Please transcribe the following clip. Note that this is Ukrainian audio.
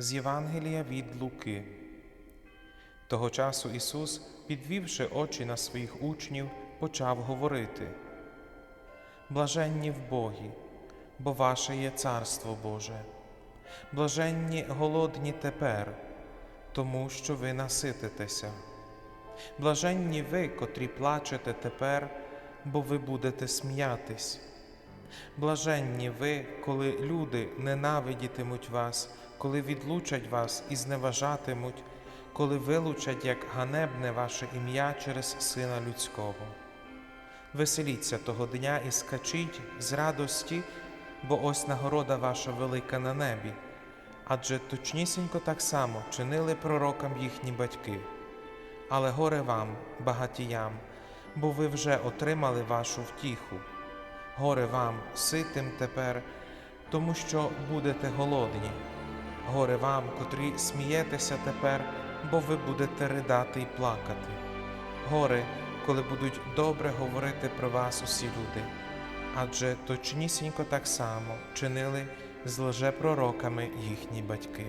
З Євангелія від Луки. Того часу Ісус, підвівши очі на своїх учнів, почав говорити: Блаженні в Богі, бо ваше є Царство Боже. Блаженні голодні тепер, тому що ви насититеся. Блаженні ви, котрі плачете тепер, бо ви будете сміятись. Блаженні ви, коли люди ненавидітимуть вас, коли відлучать вас і зневажатимуть, коли вилучать як ганебне ваше ім'я через Сина Людського. Веселіться того дня і скачіть з радості, бо ось нагорода ваша велика на небі, адже точнісінько так само чинили пророкам їхні батьки. Але горе вам, багатіям, бо ви вже отримали вашу втіху. Горе вам, ситим тепер, тому що будете голодні. Горе вам, котрі смієтеся тепер, бо ви будете ридати й плакати. Горе, коли будуть добре говорити про вас усі люди, адже точнісінько так само чинили з лжепророками їхні батьки.